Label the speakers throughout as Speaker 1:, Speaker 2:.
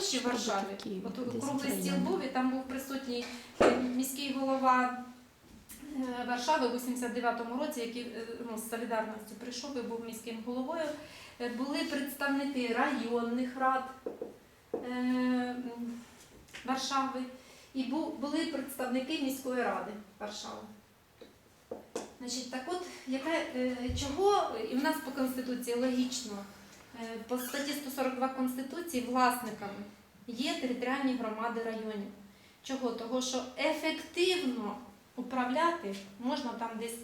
Speaker 1: Польщі, в Варшаві. От
Speaker 2: 10
Speaker 1: круглий стіл був, і там був присутній е, міський голова е, Варшави у 89-му році, який е, ну, з солідарністю прийшов і був міським головою. Були представники районних рад е, Варшави і бу- були представники міської ради Варшави. Значить, так от, яка, чого, і в нас по Конституції логічно, по статті 142 Конституції власниками є територіальні громади районів. Чого? Того, що ефективно управляти можна там десь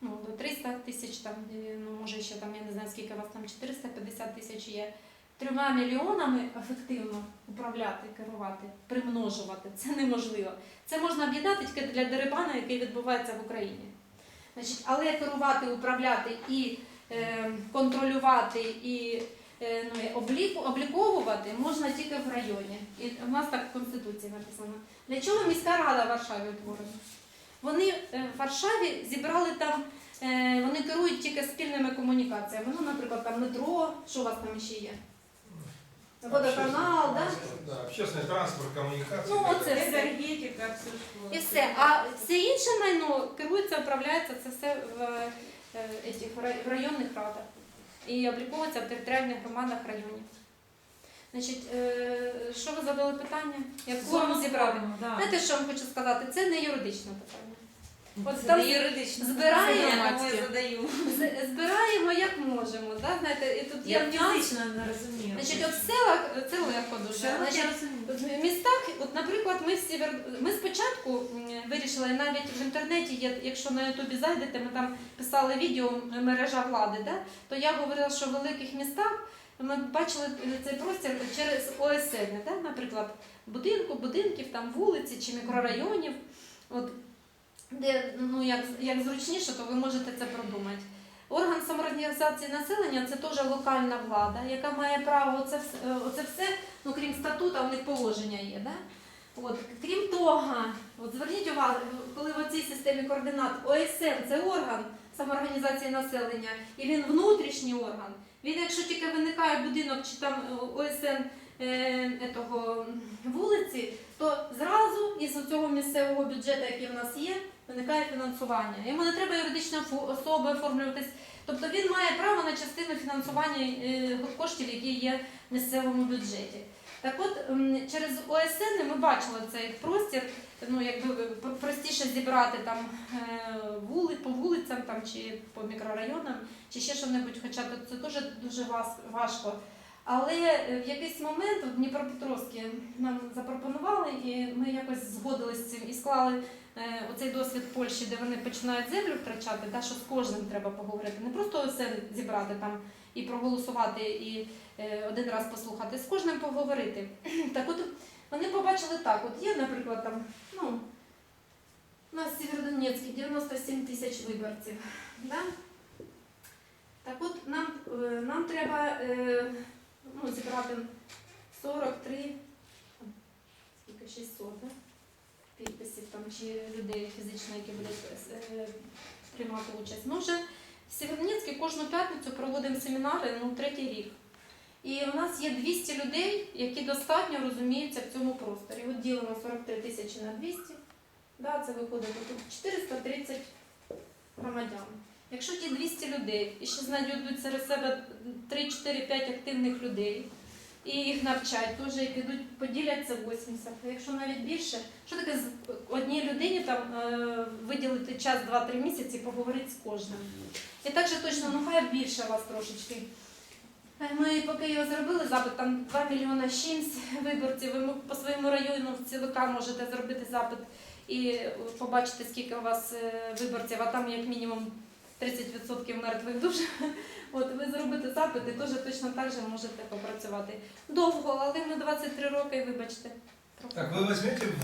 Speaker 1: ну, до 300 тисяч, там, е, ну, може ще там, я не знаю, скільки у вас там 450 тисяч є. Трьома мільйонами ефективно управляти, керувати, примножувати. Це неможливо. Це можна об'єднати тільки для дерибану, який відбувається в Україні. Значить, але керувати, управляти і е, контролювати і е, ну, обліку, обліковувати можна тільки в районі. І в нас так в Конституції написано. Для чого міська рада в Варшаві утворена? Вони е, в Варшаві зібрали там, е, вони керують тільки спільними комунікаціями. Ну, наприклад, там метро, що у вас там ще є? Водоканал, да?
Speaker 3: Да, общественный транспорт, коммуникации.
Speaker 1: Ну,
Speaker 3: так
Speaker 1: оце все.
Speaker 4: Енергетика, все.
Speaker 1: І все. А все інше майно керується, управляється це все в, е, етих, в рай- районних радах і обліковується в територіальних громадах районів. Значить, що ви задали питання? Як вам зібрати?
Speaker 4: Да.
Speaker 1: Знаєте, що я вам хочу сказати? Це не юридичне питання. От там
Speaker 4: юридично.
Speaker 1: збираємо-
Speaker 4: я задаю.
Speaker 1: Збираємо як можемо. Да? Знаєте, і тут
Speaker 4: Я
Speaker 1: є
Speaker 4: фізично не розумію.
Speaker 1: Значить, от в селах, це легко дуже. Значить. В містах, от, наприклад, ми в Сєвер... ми спочатку вирішили, навіть в інтернеті є, якщо на Ютубі зайдете, ми там писали відео мережа влади, да? то я говорила, що в великих містах ми бачили е, цей простір через ОСН, да? наприклад, будинку, будинків, там вулиці чи мікрорайонів. От, де ну, як, як зручніше, то ви можете це продумати. Орган самоорганізації населення це теж локальна влада, яка має право оце, е, оце все, ну крім статуту, у них положення є. Да? От, крім того, от зверніть увагу, коли в цій системі координат ОСН це орган самоорганізації населення, і він внутрішній орган. Він, якщо тільки виникає будинок чи там е, ОСН е, вулиці, то зразу із цього місцевого бюджету, який в нас є, виникає фінансування. Йому не треба юридична особа оформлюватись. Тобто він має право на частину фінансування е, коштів, які є в місцевому бюджеті. Так от через ОСН ми бачили цей простір, ну якби пр- простіше зібрати там е, вули, по вулицям там, чи по мікрорайонам, чи ще що-небудь, хоча це дуже дуже важко. Але е, в якийсь момент в Дніпропетровській нам запропонували, і ми якось згодилися з цим і склали е, оцей досвід Польщі, де вони починають землю втрачати, та що з кожним треба поговорити. Не просто все зібрати там і проголосувати, і е, один раз послухати, з кожним поговорити. Так от вони побачили так: от є, наприклад, там, ну, у нас в Сєвєродонецькій 97 тисяч виборців. Да? Так от нам, нам треба ну, зібрати 43, скільки 600, да? підписів там, чи людей фізично, які будуть е, приймати участь. Ми вже в Сєвєродонецьку кожну п'ятницю проводимо семінари ну, третій рік. І у нас є 200 людей, які достатньо розуміються в цьому просторі. От ділимо 43 тисячі на 200, да, це виходить тут 430 громадян. Якщо ті 200 людей і ще знайдуть серед себе 3-4-5 активних людей, і їх навчать, теж і підуть, поділяться 80. А якщо навіть більше, що таке з одній людині там е, виділити час 2-3 місяці, поговорити з кожним. І так же точно, ну хай більше вас трошечки. Е, Ми поки його зробили запит, там 2 мільйона з чимсь виборців. Ви по своєму району в ЦВК можете зробити запит і побачити, скільки у вас е, виборців, а там як мінімум 30% мертвих душ. От ви зробите запит і теж точно так же можете попрацювати. Довго, але на 23 роки, вибачте.
Speaker 3: Так, вы возьмете